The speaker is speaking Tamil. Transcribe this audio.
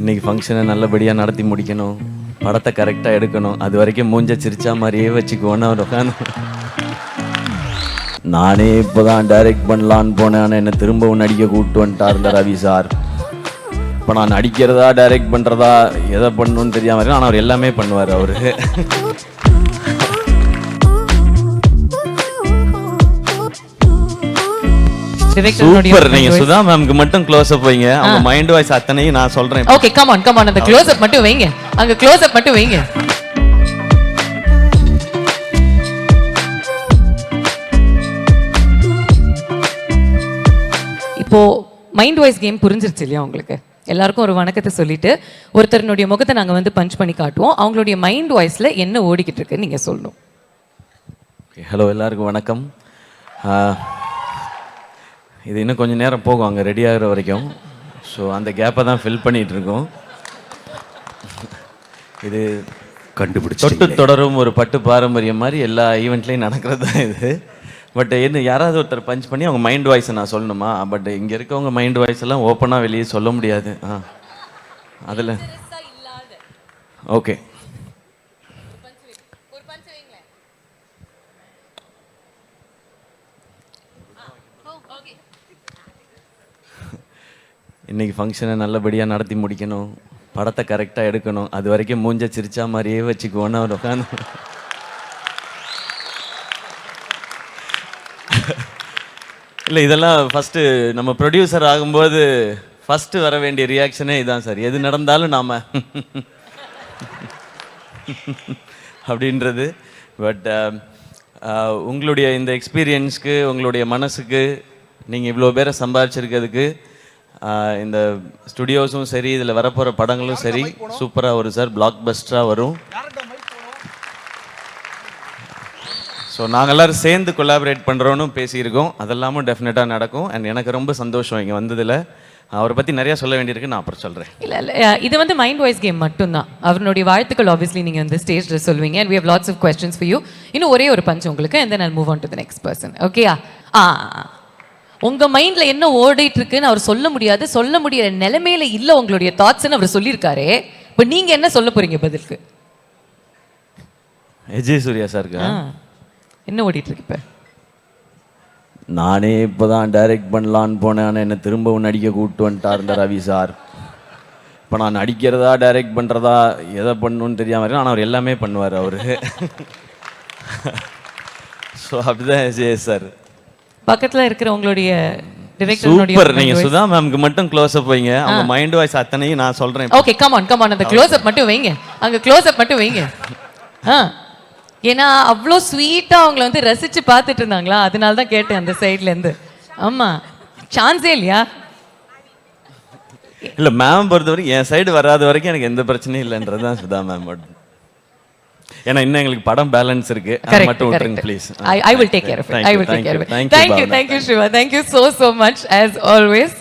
இன்னைக்கு ஃபங்க்ஷனை நல்லபடியாக நடத்தி முடிக்கணும். படத்தை கரெக்டாக எடுக்கணும். அது வரைக்கும் மூஞ்ச சிரிச்சா மாதிரியே வச்சுக்குவோன்னு அவர் உட்காந்து நானே இப்போதான் டைரக்ட் பண்ணலான்னு போனேன். ஆனால் என்னை திரும்பவும் நடிக்க கூப்பிட்டு வந்துட்டார் இந்த ரவி சார். இப்போ நான் நடிக்கிறதா டைரக்ட் பண்ணுறதா எதை பண்ணணும்னு தெரியாமல் ஆனால் அவர் எல்லாமே பண்ணுவார் அவரு. சூப்பர் நீங்க சுதா மேம்க்கு மட்டும் க்ளோஸ் அப் வைங்க. அவங்க மைண்ட் வாய்ஸ் அத்தனையும் நான் சொல்றேன். Okay come on come on அந்த க்ளோஸ் அப் மட்டும் வைங்க. அங்க க்ளோஸ் அப் மட்டும் வைங்க. இப்போ மைண்ட் வாய்ஸ் கேம் புரிஞ்சிருச்சு இல்லையா உங்களுக்கு? எல்லாருக்கும் ஒரு வணக்கத்தை சொல்லிட்டு ஒருத்தருடைய முகத்தை நாங்க வந்து பஞ்ச் பண்ணி காட்டுவோம். அவங்களுடைய மைண்ட் வாய்ஸ்ல என்ன ஓடிக்கிட்டு இருக்குன்னு நீங்க சொல்லணும். ஹலோ எல்லாருக்கும் வணக்கம். ஆஹ், இது இன்னும் கொஞ்சம் நேரம் போகும் அங்கே ரெடி ஆகுற வரைக்கும். ஸோ அந்த கேப்பை தான் ஃபில் பண்ணிட்டு இருக்கோம். இது கண்டுபிடிச்சு தொட்டு தொடரும் ஒரு பட்டு பாரம்பரியம் மாதிரி எல்லா ஈவெண்ட்லேயும் நடக்கிறது தான் இது. பட் என்ன யாராவது ஒருத்தர் பஞ்ச் பண்ணி அவங்க மைண்ட் வாய்ஸை நான் சொல்லணுமா? பட் இங்கே இருக்கவங்க மைண்ட் வாய்ஸ் எல்லாம் ஓப்பனாக வெளியே சொல்ல முடியாது. ஆ. அதில். ஓகே இன்றைக்கி ஃபங்க்ஷனை நல்லபடியாக நடத்தி முடிக்கணும். படத்தை கரெக்டாக எடுக்கணும். அது வரைக்கும் மூஞ்ச சிரிச்சா மாதிரியே வச்சுக்குவோன்னு அவர் உட்காந்து இல்லை இதெல்லாம் ஃபஸ்ட்டு நம்ம ப்ரொடியூசர் ஆகும்போது ஃபஸ்ட்டு வர வேண்டிய ரியாக்ஷனே இதான் சார் எது நடந்தாலும் நாம் அப்படின்றது. பட் um, உங்களுடைய இந்த எக்ஸ்பீரியன்ஸ்க்கு உங்களுடைய மனசுக்கு நீங்கள் இவ்வளோ பேரை சம்பாதிச்சிருக்கிறதுக்கு இந்த ஸ்டுடியோஸும் சரி இதில் வரப்போகிற படங்களும் சரி. சூப்பராக வரும் சார் பிளாக் பஸ்டராக வரும் ஸோ நாங்கள் எல்லாரும் சேர்ந்து கொலாபரேட் பண்ணுறோன்னு பேசியிருக்கோம். அதெல்லாமும் டெஃபினட்டாக நடக்கும். அண்ட் எனக்கு ரொம்ப சந்தோஷம் இங்கே வந்ததில். அவரை பற்றி நிறையா சொல்ல வேண்டியிருக்கு. நான் அப்புறம் சொல்கிறேன் இல்ல இல்ல இது வந்து மைண்ட் வாய்ஸ் கேம் மட்டும்தான். அவருடைய வாழ்த்துக்கள் ஆப்வியஸ்லி நீங்க வந்து ஸ்டேஜ்ல சொல்வீங்க and we have lots of questions for you. இன்னும் ஒரே ஒரு பஞ்ச் உங்களுக்கு. And then I'll move on to the next person. ஓகேயா ஆ. உங்க மைண்ட்ல என்ன ஓடிட்டு இருக்குன்னு அவர் சொல்ல முடியாது. சொல்ல முடியற நிலைமையில இல்ல உங்களுடைய தாட்ஸ்னு அவர் சொல்லியிருக்காரே. இப்போ நீங்க என்ன சொல்ல போறீங்க பதிலுக்கு? விஜய் சூர்யா சாருக்கு? என்ன ஓடிட்டு இருக்கு இப்ப? நானே இப்போ தான் டைரக்ட் பண்ணலான்னு போனேன். ஆனால் என்னை திரும்பவும் நடிக்க கூப்பிட்டு வந்துட்டார் இந்த ரவி சார். இப்போ நான் நடிக்கிறதா டைரக்ட் பண்ணுறதா எதை பண்ணணும்னு தெரியாம இருக்கு ஆனால் அவர் எல்லாமே பண்ணுவார் அவர். ஸோ அப்படிதான் விஜய் சார். பக்கத்துல இருக்கிற உங்களுடைய சூப்பர் நீங்க சுதா மேம்க்கு மட்டும் க்ளோஸ் அப் வைங்க. அவங்க மைண்ட் வாய்ஸ் அத்தனையும் நான் சொல்றேன் okay come on come on அந்த க்ளோஸ் அப் மட்டும் வைங்க. அங்க க்ளோஸ் அப் மட்டும் வைங்க. ஆ. ஏன்னா அவ்வளோ ஸ்வீட்டா அவங்கள வந்து ரசிச்சு பார்த்துட்டு இருந்தாங்களா? அதனால தான் கேட்டேன் அந்த சைடுல இருந்து ஆமா. சான்ஸே இல்லையா? இல்ல மேம் பொறுத்தவரைக்கும் என் சைடு வராத வரைக்கும் எனக்கு எந்த பிரச்சனையும் இல்லைன்றது தான் சுதா மேம் மட்டும். ஏன்னா இன்னும் எங்களுக்கு படம் பேலன்ஸ் இருக்கு அது மட்டும் விட்டுருங்க. Please I, I will take care of it. I will take care of it. Thank you, Thank you, Bhavna. thank you, Shiva. Thank you